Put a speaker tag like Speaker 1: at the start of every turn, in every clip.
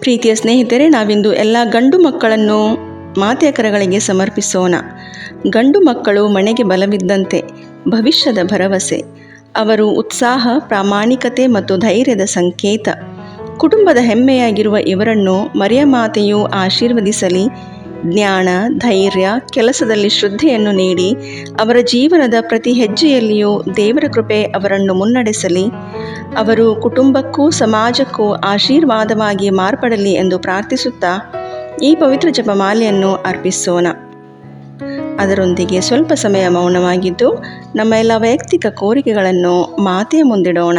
Speaker 1: ಪ್ರೀತಿಯ ಸ್ನೇಹಿತರೆ, ನಾವಿಂದು ಎಲ್ಲ ಗಂಡು ಮಕ್ಕಳನ್ನು ಮಾತೆಯ ಕರಗಳಿಗೆ ಸಮರ್ಪಿಸೋಣ. ಗಂಡು ಮಕ್ಕಳು ಮನೆಗೆ ಬಲವಿದ್ದಂತೆ, ಭವಿಷ್ಯದ ಭರವಸೆ, ಅವರು ಉತ್ಸಾಹ, ಪ್ರಾಮಾಣಿಕತೆ ಮತ್ತು ಧೈರ್ಯದ ಸಂಕೇತ. ಕುಟುಂಬದ ಹೆಮ್ಮೆಯಾಗಿರುವ ಇವರನ್ನು ಮರಿಯಮಾತೆಯು ಆಶೀರ್ವದಿಸಲಿ. ಜ್ಞಾನ, ಧೈರ್ಯ, ಕೆಲಸದಲ್ಲಿ ಶ್ರದ್ಧೆಯನ್ನು ನೀಡಿ, ಅವರ ಜೀವನದ ಪ್ರತಿ ಹೆಜ್ಜೆಯಲ್ಲಿಯೂ ದೇವರ ಕೃಪೆ ಅವರನ್ನು ಮುನ್ನಡೆಸಲಿ. ಅವರು ಕುಟುಂಬಕ್ಕೂ ಸಮಾಜಕ್ಕೂ ಆಶೀರ್ವಾದವಾಗಿ ಮಾರ್ಪಡಲಿ ಎಂದು ಪ್ರಾರ್ಥಿಸುತ್ತಾ ಈ ಪವಿತ್ರ ಜಪಮಾಲೆಯನ್ನು ಅರ್ಪಿಸೋಣ. ಅದರೊಂದಿಗೆ ಸ್ವಲ್ಪ ಸಮಯ ಮೌನವಾಗಿದ್ದು ನಮ್ಮ ಎಲ್ಲ ವೈಯಕ್ತಿಕ ಕೋರಿಕೆಗಳನ್ನು ಮಾತೆಯ ಮುಂದಿಡೋಣ.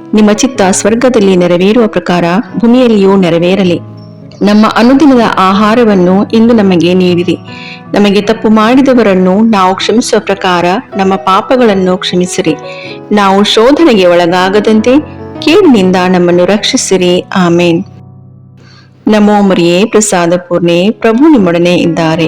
Speaker 1: ನಿಮ್ಮ ಚಿತ್ತ ಸ್ವರ್ಗದಲ್ಲಿ ನೆರವೇರುವ ಪ್ರಕಾರ ಭೂಮಿಯಲ್ಲಿಯೂ ನೆರವೇರಲಿ. ನಮ್ಮ ಅನುದಿನದ ಆಹಾರವನ್ನು ಇಂದು ನಮಗೆ ನೀಡಿರಿ. ನಮಗೆ ತಪ್ಪು ಮಾಡಿದವರನ್ನು ನಾವು ಕ್ಷಮಿಸುವ ಪ್ರಕಾರ ನಮ್ಮ ಪಾಪಗಳನ್ನು ಕ್ಷಮಿಸಿರಿ. ನಾವು ಶೋಧನೆಗೆ ಒಳಗಾಗದಂತೆ ಕೇಳಿನಿಂದ ನಮ್ಮನ್ನು ರಕ್ಷಿಸಿರಿ. ಆಮೇನ್. ನಮೋ ಮರಿಯೇ, ಪ್ರಸಾದ ಪೂರ್ಣೆ, ಪ್ರಭು ನಿಮ್ಮೊಡನೆ ಇದ್ದಾರೆ.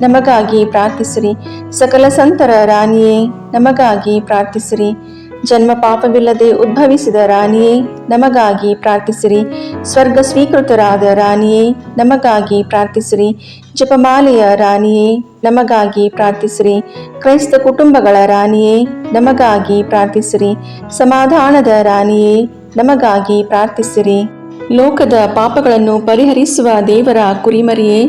Speaker 1: ನಮಗಾಗಿ ಪ್ರಾರ್ಥಿಸಿರಿ. ಸಕಲ ಸಂತರ ರಾಣಿಯೇ, ನಮಗಾಗಿ ಪ್ರಾರ್ಥಿಸಿರಿ. ಜನ್ಮ ಪಾಪವಿಲ್ಲದೆ ಉದ್ಭವಿಸಿದ ರಾಣಿಯೇ, ನಮಗಾಗಿ ಪ್ರಾರ್ಥಿಸಿರಿ. ಸ್ವರ್ಗ ಸ್ವೀಕೃತರಾದ ರಾಣಿಯೇ, ನಮಗಾಗಿ ಪ್ರಾರ್ಥಿಸಿರಿ. ಜಪಮಾಲೆಯ ರಾಣಿಯೇ, ನಮಗಾಗಿ ಪ್ರಾರ್ಥಿಸಿರಿ. ಕ್ರೈಸ್ತ ಕುಟುಂಬಗಳ ರಾಣಿಯೇ, ನಮಗಾಗಿ ಪ್ರಾರ್ಥಿಸಿರಿ. ಸಮಾಧಾನದ ರಾಣಿಯೇ, ನಮಗಾಗಿ ಪ್ರಾರ್ಥಿಸಿರಿ. ಲೋಕದ ಪಾಪಗಳನ್ನು ಪರಿಹರಿಸುವ ದೇವರ ಕುರಿಮರಿಯೇ